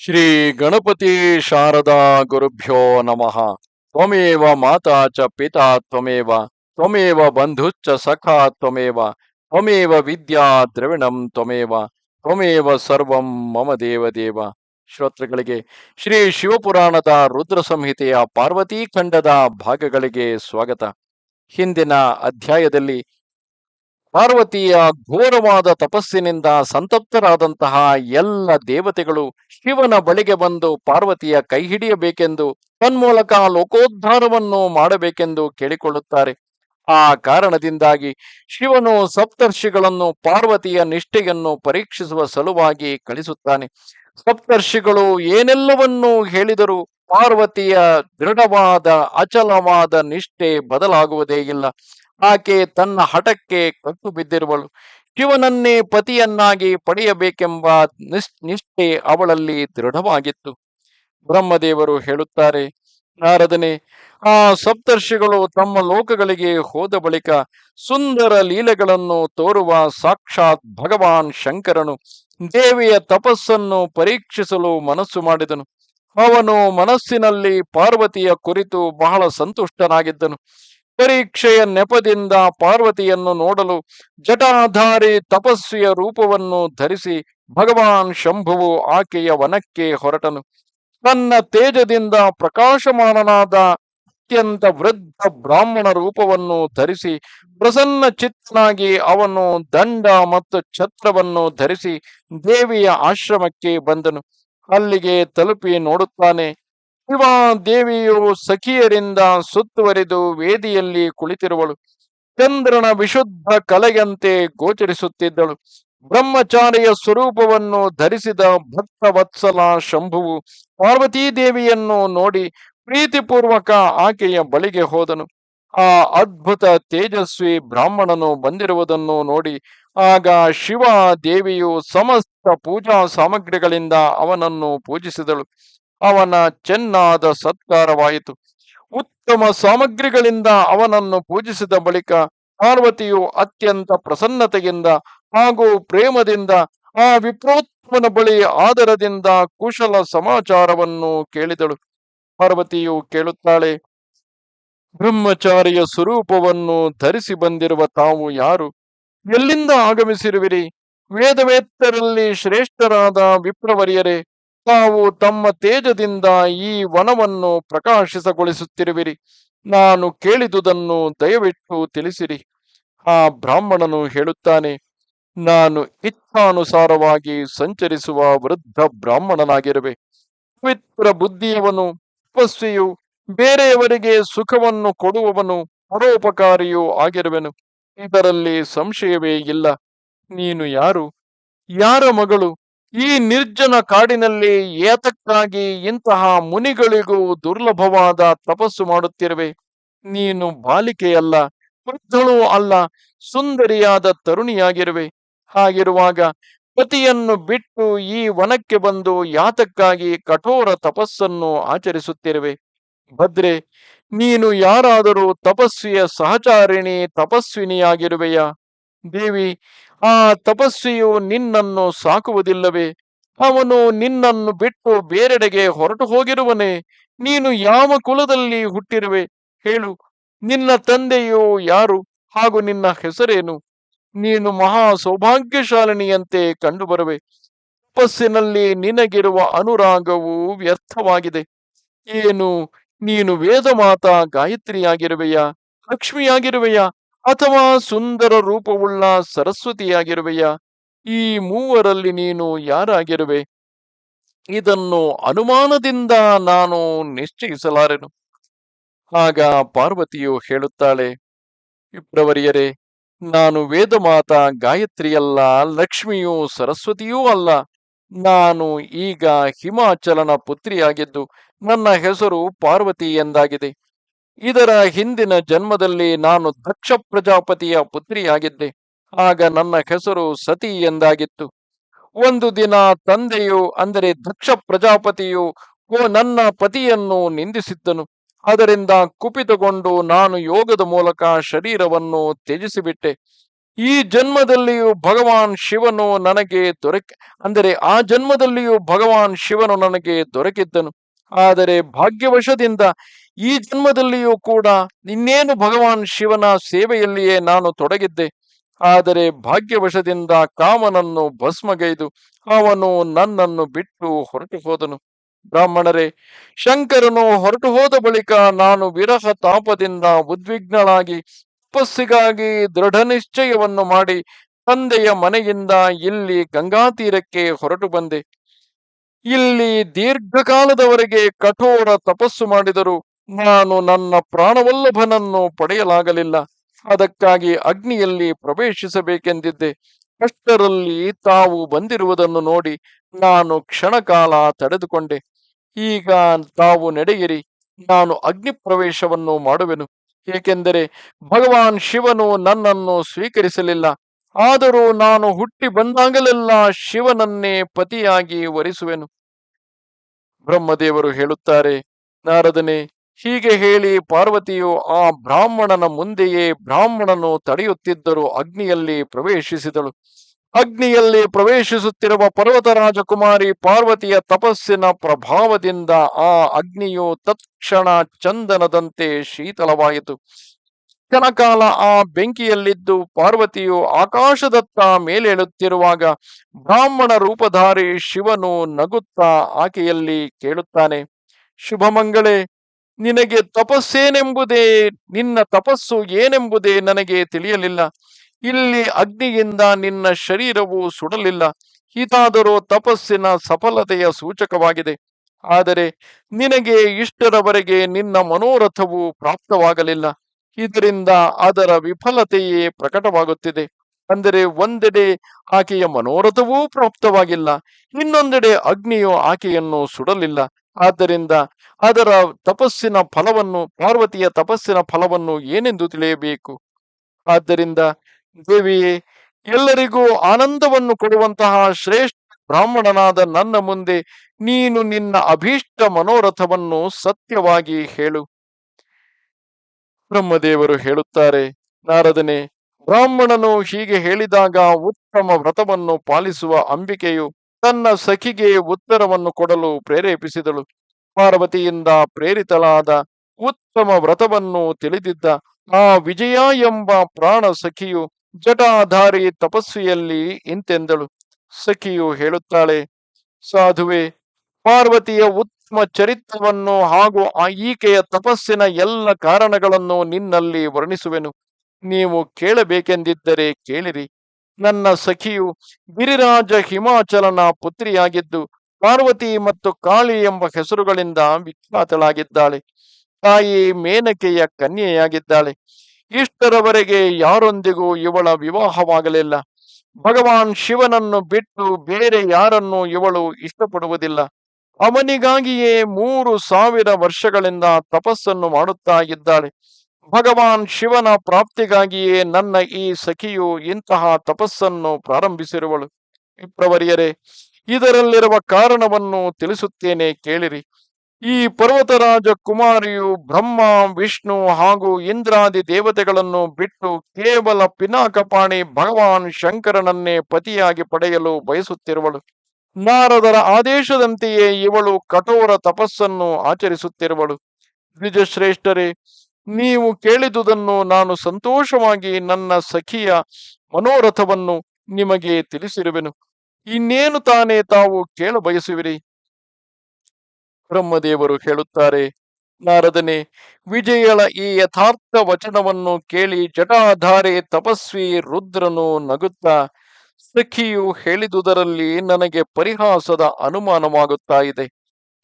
ಶ್ರೀ ಗಣಪತಿ ಶಾರದಾ ಗುರುಭ್ಯೋ ನಮಃ. ತ್ವಮೇವ ಮಾತಾ ಚ ಪಿತಾ ತ್ವಮೇವ ತ್ವಮೇವ ಬಂಧುಚ್ಚ ಸಖಾ ತ್ವಮೇವ ತ್ವಮೇವ ವಿದ್ಯಾ ದ್ರವಿಣಂ ತ್ವಮೇವ ತ್ವಮೇವ ಸರ್ವಂ ಮಮ ದೇವ ದೇವ ಶ್ರೋತೃಗಳಿಗೆ, ಶ್ರೀ ಶಿವಪುರಾಣದ ರುದ್ರ ಸಂಹಿತೆಯ ಪಾರ್ವತೀಖಂಡದ ಭಾಗಗಳಿಗೆ ಸ್ವಾಗತ. ಹಿಂದಿನ ಅಧ್ಯಾಯದಲ್ಲಿ ಪಾರ್ವತಿಯ ಘೋರವಾದ ತಪಸ್ಸಿನಿಂದ ಸಂತಪ್ತರಾದಂತಹ ಎಲ್ಲ ದೇವತೆಗಳು ಶಿವನ ಬಳಿಗೆ ಬಂದು ಪಾರ್ವತಿಯ ಕೈ ಹಿಡಿಯಬೇಕೆಂದು ತನ್ಮೂಲಕ ಲೋಕೋದ್ಧಾರವನ್ನು ಮಾಡಬೇಕೆಂದು ಕೇಳಿಕೊಳ್ಳುತ್ತಾರೆ. ಆ ಕಾರಣದಿಂದಾಗಿ ಶಿವನು ಸಪ್ತರ್ಷಿಗಳನ್ನು ಪಾರ್ವತಿಯ ನಿಷ್ಠೆಯನ್ನು ಪರೀಕ್ಷಿಸುವ ಸಲುವಾಗಿ ಕಳಿಸುತ್ತಾನೆ. ಸಪ್ತರ್ಷಿಗಳು ಏನೆಲ್ಲವನ್ನೂ ಹೇಳಿದರೂ ಪಾರ್ವತಿಯ ದೃಢವಾದ ಅಚಲವಾದ ನಿಷ್ಠೆ ಬದಲಾಗುವುದೇ ಇಲ್ಲ. ಆಕೆ ತನ್ನ ಹಠಕ್ಕೆ ಕಟ್ಟು ಬಿದ್ದಿರುವಳು. ಶಿವನನ್ನೇ ಪತಿಯನ್ನಾಗಿ ಪಡೆಯಬೇಕೆಂಬ ನಿಷ್ಠೆ ಅವಳಲ್ಲಿ ದೃಢವಾಗಿತ್ತು. ಬ್ರಹ್ಮದೇವರು ಹೇಳುತ್ತಾರೆ, ನಾರದನೆ, ಆ ಸಪ್ತರ್ಷಿಗಳು ತಮ್ಮ ಲೋಕಗಳಿಗೆ ಹೋದ ಬಳಿಕ ಸುಂದರ ಲೀಲೆಗಳನ್ನು ತೋರುವ ಸಾಕ್ಷಾತ್ ಭಗವಾನ್ ಶಂಕರನು ದೇವಿಯ ತಪಸ್ಸನ್ನು ಪರೀಕ್ಷಿಸಲು ಮನಸ್ಸು ಮಾಡಿದನು. ಅವನು ಮನಸ್ಸಿನಲ್ಲಿ ಪಾರ್ವತಿಯ ಕುರಿತು ಬಹಳ ಸಂತುಷ್ಟನಾಗಿದ್ದನು. ಪರೀಕ್ಷೆಯ ನೆಪದಿಂದ ಪಾರ್ವತಿಯನ್ನು ನೋಡಲು ಜಟಾಧಾರಿ ತಪಸ್ವಿಯ ರೂಪವನ್ನು ಧರಿಸಿ ಭಗವಾನ್ ಶಂಭುವು ಆಕೆಯ ವನಕ್ಕೆ ಹೊರಟನು. ತನ್ನ ತೇಜದಿಂದ ಪ್ರಕಾಶಮಾನನಾದ ಅತ್ಯಂತ ವೃದ್ಧ ಬ್ರಾಹ್ಮಣ ರೂಪವನ್ನು ಧರಿಸಿ ಪ್ರಸನ್ನ ಚಿತ್ತನಾಗಿ ಅವನು ದಂಡ ಮತ್ತು ಛತ್ರವನ್ನು ಧರಿಸಿ ದೇವಿಯ ಆಶ್ರಮಕ್ಕೆ ಬಂದನು. ಅಲ್ಲಿಗೆ ತಲುಪಿ ನೋಡುತ್ತಾನೆ. ಶಿವ ದೇವಿಯು ಸಖಿಯರಿಂದ ಸುತ್ತುವರಿದು ವೇದಿಯಲ್ಲಿ ಕುಳಿತಿರುವಳು. ಚಂದ್ರನ ವಿಶುದ್ಧ ಕಲೆಯಂತೆ ಗೋಚರಿಸುತ್ತಿದ್ದಳು. ಬ್ರಹ್ಮಚಾರಿಯ ಸ್ವರೂಪವನ್ನು ಧರಿಸಿದ ಭಕ್ತ ವತ್ಸಲ ಶಂಭುವು ಪಾರ್ವತೀ ದೇವಿಯನ್ನು ನೋಡಿ ಪ್ರೀತಿಪೂರ್ವಕ ಆಕೆಯ ಬಳಿಗೆ ಹೋದನು. ಆ ಅದ್ಭುತ ತೇಜಸ್ವಿ ಬ್ರಾಹ್ಮಣನು ಬಂದಿರುವುದನ್ನು ನೋಡಿ ಆಗ ಶಿವ ದೇವಿಯು ಸಮಸ್ತ ಪೂಜಾ ಸಾಮಗ್ರಿಗಳಿಂದ ಅವನನ್ನು ಪೂಜಿಸಿದಳು. ಅವನ ಚೆನ್ನಾದ ಸತ್ಕಾರವಾಯಿತು. ಉತ್ತಮ ಸಾಮಗ್ರಿಗಳಿಂದ ಅವನನ್ನು ಪೂಜಿಸಿದ ಬಳಿಕ ಪಾರ್ವತಿಯು ಅತ್ಯಂತ ಪ್ರಸನ್ನತೆಯಿಂದ ಹಾಗೂ ಪ್ರೇಮದಿಂದ ಆ ವಿಪ್ರೋತ್ತಮನ ಬಳಿ ಆದರದಿಂದ ಕುಶಲ ಸಮಾಚಾರವನ್ನು ಕೇಳಿದಳು. ಪಾರ್ವತಿಯು ಕೇಳುತ್ತಾಳೆ, ಬ್ರಹ್ಮಚಾರಿಯ ಸ್ವರೂಪವನ್ನು ಧರಿಸಿ ಬಂದಿರುವ ತಾವು ಯಾರು? ಎಲ್ಲಿಂದ ಆಗಮಿಸಿರುವಿರಿ? ವೇದವೇತ್ತರಲ್ಲಿ ಶ್ರೇಷ್ಠರಾದ ವಿಪ್ರವರಿಯರೇ ತಾವು ತಮ್ಮ ತೇಜದಿಂದ ಈ ವನವನ್ನು ಪ್ರಕಾಶಿಸಗೊಳಿಸುತ್ತಿರುವಿರಿ. ನಾನು ಕೇಳಿದುದನ್ನು ದಯವಿಟ್ಟು ತಿಳಿಸಿರಿ. ಆ ಬ್ರಾಹ್ಮಣನು ಹೇಳುತ್ತಾನೆ, ನಾನು ಇಚ್ಛಾನುಸಾರವಾಗಿ ಸಂಚರಿಸುವ ವೃದ್ಧ ಬ್ರಾಹ್ಮಣನಾಗಿರುವೆ. ಪವಿತ್ರ ಬುದ್ಧಿಯವನು, ತಪಸ್ವಿಯು, ಬೇರೆಯವರಿಗೆ ಸುಖವನ್ನು ಕೊಡುವವನು, ಪರೋಪಕಾರಿಯೂ ಆಗಿರುವೆನು. ಇದರಲ್ಲಿ ಸಂಶಯವೇ ಇಲ್ಲ. ನೀನು ಯಾರು? ಯಾರ ಮಗಳು? ಈ ನಿರ್ಜನ ಕಾಡಿನಲ್ಲಿ ಏತಕ್ಕಾಗಿ ಇಂತಹ ಮುನಿಗಳಿಗೂ ದುರ್ಲಭವಾದ ತಪಸ್ಸು ಮಾಡುತ್ತಿರುವೆ. ನೀನು ಬಾಲಿಕೆಯಲ್ಲ, ವೃದ್ಧಳೂ ಅಲ್ಲ, ಸುಂದರಿಯಾದ ತರುಣಿಯಾಗಿರುವೆ. ಹಾಗಿರುವಾಗ ಪತಿಯನ್ನು ಬಿಟ್ಟು ಈ ವನಕ್ಕೆ ಬಂದು ಯಾತಕ್ಕಾಗಿ ಕಠೋರ ತಪಸ್ಸನ್ನು ಆಚರಿಸುತ್ತಿರುವೆ. ಭದ್ರೆ, ನೀನು ಯಾರಾದರೂ ತಪಸ್ವಿಯ ಸಹಚಾರಿಣಿ, ತಪಸ್ವಿನಿಯಾಗಿರುವೆಯಾ? ದೇವಿ, ಆ ತಪಸ್ವಿಯು ನಿನ್ನನ್ನು ಸಾಕುವುದಿಲ್ಲವೇ? ಅವನು ನಿನ್ನನ್ನು ಬಿಟ್ಟು ಬೇರೆಡೆಗೆ ಹೊರಟು ಹೋಗಿರುವನೆ? ನೀನು ಯಾವ ಕುಲದಲ್ಲಿ ಹುಟ್ಟಿರುವೆ? ಹೇಳು. ನಿನ್ನ ತಂದೆಯು ಯಾರು ಹಾಗೂ ನಿನ್ನ ಹೆಸರೇನು? ನೀನು ಮಹಾ ಸೌಭಾಗ್ಯಶಾಲಿನಿಯಂತೆ ಕಂಡುಬರುವೆ. ತಪಸ್ಸಿನಲ್ಲಿ ನಿನಗಿರುವ ಅನುರಾಗವು ವ್ಯರ್ಥವಾಗಿದೆ. ಏನು, ನೀನು ವೇದಮಾತ ಗಾಯತ್ರಿಯಾಗಿರುವೆಯಾ? ಲಕ್ಷ್ಮಿಯಾಗಿರುವೆಯಾ? ಅಥವಾ ಸುಂದರ ರೂಪವುಳ್ಳ ಸರಸ್ವತಿಯಾಗಿರುವೆಯಾ? ಈ ಮೂವರಲ್ಲಿ ನೀನು ಯಾರಾಗಿರುವೆ? ಇದನ್ನು ಅನುಮಾನದಿಂದ ನಾನು ನಿಶ್ಚಯಿಸಲಾರೆನು. ಆಗ ಪಾರ್ವತಿಯು ಹೇಳುತ್ತಾಳೆ ಫೆಬ್ರವರಿಯರೇ ನಾನು ವೇದಮಾತ ಗಾಯತ್ರಿಯಲ್ಲ, ಲಕ್ಷ್ಮಿಯೂ ಸರಸ್ವತಿಯೂ ಅಲ್ಲ. ನಾನು ಈಗ ಹಿಮಾಚಲನ ಪುತ್ರಿಯಾಗಿದ್ದು, ನನ್ನ ಹೆಸರು ಪಾರ್ವತಿ ಎಂದಾಗಿದೆ. ಇದರ ಹಿಂದಿನ ಜನ್ಮದಲ್ಲಿ ನಾನು ದಕ್ಷ ಪ್ರಜಾಪತಿಯ ಪುತ್ರಿಯಾಗಿದ್ದೆ. ಆಗ ನನ್ನ ಹೆಸರು ಸತಿ ಎಂದಾಗಿತ್ತು. ಒಂದು ದಿನ ತಂದೆಯು, ಅಂದರೆ ದಕ್ಷ ಪ್ರಜಾಪತಿಯು ನನ್ನ ಪತಿಯನ್ನು ನಿಂದಿಸಿದ್ದನು. ಅದರಿಂದ ಕುಪಿತಗೊಂಡು ನಾನು ಯೋಗದ ಮೂಲಕ ಶರೀರವನ್ನು ತ್ಯಜಿಸಿಬಿಟ್ಟೆ. ಈ ಜನ್ಮದಲ್ಲಿಯೂ ಭಗವಾನ್ ಶಿವನು ನನಗೆ ದೊರಕ, ಅಂದರೆ ಆ ಜನ್ಮದಲ್ಲಿಯೂ ಭಗವಾನ್ ಶಿವನು ನನಗೆ ದೊರಕಿದ್ದನು. ಆದರೆ ಭಾಗ್ಯವಶದಿಂದ ಈ ಜನ್ಮದಲ್ಲಿಯೂ ಕೂಡ ಇನ್ನೇನು ಭಗವಾನ್ ಶಿವನ ಸೇವೆಯಲ್ಲಿಯೇ ನಾನು ತೊಡಗಿದ್ದೆ, ಆದರೆ ಭಾಗ್ಯವಶದಿಂದ ಕಾಮನನ್ನು ಭಸ್ಮಗೈದು ಅವನು ನನ್ನನ್ನು ಬಿಟ್ಟು ಹೊರಟು ಹೋದನು. ಬ್ರಾಹ್ಮಣರೇ, ಶಂಕರನು ಹೊರಟು ಹೋದ ಬಳಿಕ ನಾನು ವಿರಹ ತಾಪದಿಂದ ಉದ್ವಿಗ್ನಳಾಗಿ ತಪಸ್ಸಿಗಾಗಿ ದೃಢ ನಿಶ್ಚಯವನ್ನು ಮಾಡಿ ತಂದೆಯ ಮನೆಯಿಂದ ಇಲ್ಲಿ ಗಂಗಾ ತೀರಕ್ಕೆ ಹೊರಟು ಬಂದೆ. ಇಲ್ಲಿ ದೀರ್ಘಕಾಲದವರೆಗೆ ಕಠೋರ ತಪಸ್ಸು ಮಾಡಿದರು ನಾನು ನನ್ನ ಪ್ರಾಣವಲ್ಲಭನನ್ನು ಪಡೆಯಲಾಗಲಿಲ್ಲ. ಅದಕ್ಕಾಗಿ ಅಗ್ನಿಯಲ್ಲಿ ಪ್ರವೇಶಿಸಬೇಕೆಂದಿದ್ದೆ. ಅಷ್ಟರಲ್ಲಿ ತಾವು ಬಂದಿರುವುದನ್ನು ನೋಡಿ ನಾನು ಕ್ಷಣಕಾಲ ತಡೆದುಕೊಂಡೆ. ಈಗ ತಾವು ನಡೆಯಿರಿ. ನಾನು ಅಗ್ನಿ ಪ್ರವೇಶವನ್ನು ಮಾಡುವೆನು. ಏಕೆಂದರೆ ಭಗವಾನ್ ಶಿವನು ನನ್ನನ್ನು ಸ್ವೀಕರಿಸಲಿಲ್ಲ. ಆದರೂ ನಾನು ಹುಟ್ಟಿ ಬಂದಾಗಲೆಲ್ಲ ಶಿವನನ್ನೇ ಪತಿಯಾಗಿ ವರಿಸುವೆನು. ಬ್ರಹ್ಮದೇವರು ಹೇಳುತ್ತಾರೆ, ನಾರದನೆ ಹೀಗೆ ಹೇಳಿ ಪಾರ್ವತಿಯು ಆ ಬ್ರಾಹ್ಮಣನ ಮುಂದೆಯೇ ಬ್ರಾಹ್ಮಣನು ತಡೆಯುತ್ತಿದ್ದರು ಅಗ್ನಿಯಲ್ಲಿ ಪ್ರವೇಶಿಸಿದಳು. ಅಗ್ನಿಯಲ್ಲಿ ಪ್ರವೇಶಿಸುತ್ತಿರುವ ಪರ್ವತ ರಾಜಕುಮಾರಿ ಪಾರ್ವತಿಯ ತಪಸ್ಸಿನ ಪ್ರಭಾವದಿಂದ ಆ ಅಗ್ನಿಯು ತತ್ಕ್ಷಣ ಚಂದನದಂತೆ ಶೀತಲವಾಯಿತು. ಕ್ಷಣಕಾಲ ಆ ಬೆಂಕಿಯಲ್ಲಿದ್ದು ಪಾರ್ವತಿಯು ಆಕಾಶದತ್ತ ಮೇಲೇಳುತ್ತಿರುವಾಗ ಬ್ರಾಹ್ಮಣ ರೂಪಧಾರಿ ಶಿವನು ನಗುತ್ತಾ ಆಕೆಯಲ್ಲಿ ಕೇಳುತ್ತಾನೆ, ಶುಭಮಂಗಳೇ ನಿನಗೆ ತಪಸ್ಸೇನೆಂಬುದೇ, ನಿನ್ನ ತಪಸ್ಸು ಏನೆಂಬುದೇ ನನಗೆ ತಿಳಿಯಲಿಲ್ಲ. ಇಲ್ಲಿ ಅಗ್ನಿಯಿಂದ ನಿನ್ನ ಶರೀರವು ಸುಡಲಿಲ್ಲ. ಇದಾದರೂ ತಪಸ್ಸಿನ ಸಫಲತೆಯ ಸೂಚಕವಾಗಿದೆ. ಆದರೆ ನಿನಗೆ ಇಷ್ಟರವರೆಗೆ ನಿನ್ನ ಮನೋರಥವು ಪ್ರಾಪ್ತವಾಗಲಿಲ್ಲ. ಇದರಿಂದ ಅದರ ವಿಫಲತೆಯೇ ಪ್ರಕಟವಾಗುತ್ತಿದೆ. ಅಂದರೆ ಒಂದೆಡೆ ಆಕೆಯ ಮನೋರಥವೂ ಪ್ರಾಪ್ತವಾಗಿಲ್ಲ, ಇನ್ನೊಂದೆಡೆ ಅಗ್ನಿಯು ಆಕೆಯನ್ನು ಸುಡಲಿಲ್ಲ. ಆದ್ದರಿಂದ ಅದರ ತಪಸ್ಸಿನ ಫಲವನ್ನು, ಪಾರ್ವತಿಯ ತಪಸ್ಸಿನ ಫಲವನ್ನು ಏನೆಂದು ತಿಳಿಯಬೇಕು? ಆದ್ದರಿಂದ ದೇವಿಯೇ, ಎಲ್ಲರಿಗೂ ಆನಂದವನ್ನು ಕೊಡುವಂತಹ ಶ್ರೇಷ್ಠ ಬ್ರಾಹ್ಮಣನಾದ ನನ್ನ ಮುಂದೆ ನೀನು ನಿನ್ನ ಅಭೀಷ್ಟ ಮನೋರಥವನ್ನು ಸತ್ಯವಾಗಿ ಹೇಳು. ಬ್ರಹ್ಮದೇವರು ಹೇಳುತ್ತಾರೆ, ನಾರದನೆ ಬ್ರಾಹ್ಮಣನು ಹೀಗೆ ಹೇಳಿದಾಗ ಉತ್ತಮ ವ್ರತವನ್ನು ಪಾಲಿಸುವ ಅಂಬಿಕೆಯು ತನ್ನ ಸಖಿಗೆ ಉತ್ತರವನ್ನು ಕೊಡಲು ಪ್ರೇರೇಪಿಸಿದಳು. ಪಾರ್ವತಿಯಿಂದ ಪ್ರೇರಿತಳಾದ ಉತ್ತಮ ವ್ರತವನ್ನು ತಿಳಿದಿದ್ದ ಆ ವಿಜಯ ಎಂಬ ಪ್ರಾಣ ಸಖಿಯು ಜಟಾಧಾರಿ ತಪಸ್ವಿಯಲ್ಲಿ ಇಂತೆಂದಳು. ಸಖಿಯು ಹೇಳುತ್ತಾಳೆ, ಸಾಧುವೆ, ಪಾರ್ವತಿಯ ಉತ್ತಮ ಚರಿತ್ರವನ್ನು ಹಾಗೂ ಆ ಈಕೆಯ ತಪಸ್ಸಿನ ಎಲ್ಲ ಕಾರಣಗಳನ್ನು ನಿನ್ನಲ್ಲಿ ವರ್ಣಿಸುವೆನು. ನೀವು ಕೇಳಬೇಕೆಂದಿದ್ದರೆ ಕೇಳಿರಿ. ನನ್ನ ಸಖಿಯು ಗಿರಿರಾಜ ಹಿಮಾಚಲನ ಪುತ್ರಿಯಾಗಿದ್ದು, ಪಾರ್ವತಿ ಮತ್ತು ಕಾಳಿ ಎಂಬ ಹೆಸರುಗಳಿಂದ ವಿಖ್ಯಾತಳಾಗಿದ್ದಾಳೆ. ತಾಯಿ ಮೇನಕೆಯ ಕನ್ಯೆಯಾಗಿದ್ದಾಳೆ. ಇಷ್ಟರವರೆಗೆ ಯಾರೊಂದಿಗೂ ಇವಳ ವಿವಾಹವಾಗಲಿಲ್ಲ. ಭಗವಾನ್ ಶಿವನನ್ನು ಬಿಟ್ಟು ಬೇರೆ ಯಾರನ್ನು ಇವಳು ಇಷ್ಟಪಡುವುದಿಲ್ಲ. ಅವನಿಗಾಗಿಯೇ ಮೂರು ಸಾವಿರ ವರ್ಷಗಳಿಂದ ತಪಸ್ಸನ್ನು ಮಾಡುತ್ತಾ ಇದ್ದಾಳೆ ಭಗವಾನ್ ಶಿವನ ಪ್ರಾಪ್ತಿಗಾಗಿಯೇ ನನ್ನ ಈ ಸಖಿಯು ಇಂತಹ ತಪಸ್ಸನ್ನು ಪ್ರಾರಂಭಿಸಿರುವಳು. ವಿಪ್ರವರಿಯರೇ, ಇದರಲ್ಲಿರುವ ಕಾರಣವನ್ನು ತಿಳಿಸುತ್ತೇನೆ ಕೇಳಿರಿ. ಈ ಪರ್ವತರಾಜ ಕುಮಾರಿಯು ಬ್ರಹ್ಮ, ವಿಷ್ಣು ಹಾಗೂ ಇಂದ್ರಾದಿ ದೇವತೆಗಳನ್ನು ಬಿಟ್ಟು ಕೇವಲ ಪಿನಾಕಪಾಣಿ ಭಗವಾನ್ ಶಂಕರನನ್ನೇ ಪತಿಯಾಗಿ ಪಡೆಯಲು ಬಯಸುತ್ತಿರುವಳು. ನಾರದರ ಆದೇಶದಂತೆಯೇ ಇವಳು ಕಠೋರ ತಪಸ್ಸನ್ನು ಆಚರಿಸುತ್ತಿರುವಳು. ದ್ವಿಜಶ್ರೇಷ್ಠರೇ ನೀವು ಕೇಳಿದುದನ್ನು ನಾನು ಸಂತೋಷವಾಗಿ ನನ್ನ ಸಖಿಯ ಮನೋರಥವನ್ನು ನಿಮಗೆ ತಿಳಿಸಿರುವೆನು. ಇನ್ನೇನು ತಾನೇ ತಾವು ಕೇಳ ಬಯಸುವಿರಿ? ಬ್ರಹ್ಮದೇವರು ಹೇಳುತ್ತಾರೆ, ನಾರದನೆ, ವಿಜಯಳ ಈ ಯಥಾರ್ಥ ವಚನವನ್ನು ಕೇಳಿ ಜಟಾಧಾರೆ ತಪಸ್ವಿ ರುದ್ರನು ನಗುತ್ತಾ, ಸಖಿಯು ಹೇಳಿದುದರಲ್ಲಿ ನನಗೆ ಪರಿಹಾಸದ ಅನುಮಾನವಾಗುತ್ತಾ ಇದೆ.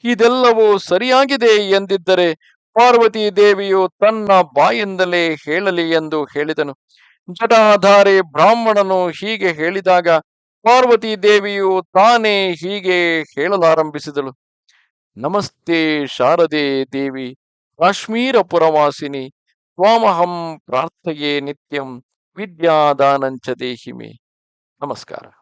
ಇದೆಲ್ಲವೂ ಸರಿಯಾಗಿದೆ ಎಂದಿದ್ದರೆ ಪಾರ್ವತಿ ದೇವಿಯು ತನ್ನ ಬಾಯಿಂದಲೇ ಹೇಳಲಿ ಎಂದು ಹೇಳಿದನು. ಜಟಾಧಾರೆ ಬ್ರಾಹ್ಮಣನು ಹೀಗೆ ಹೇಳಿದಾಗ ಪಾರ್ವತಿ ದೇವಿಯು ತಾನೇ ಹೀಗೆ ಹೇಳಲಾರಂಭಿಸಿದಳು. ನಮಸ್ತೆ ಶಾರದೆ ದೇವಿ, ಕಾಶ್ಮೀರ ಪುರವಾಸಿನಿ, ತ್ವಾಮಹಂ ಪ್ರಾರ್ಥೆಯೇ ನಿತ್ಯಂ ವಿದ್ಯಾದಾನಂಚ ದೇಹಿಮೆ. ನಮಸ್ಕಾರ.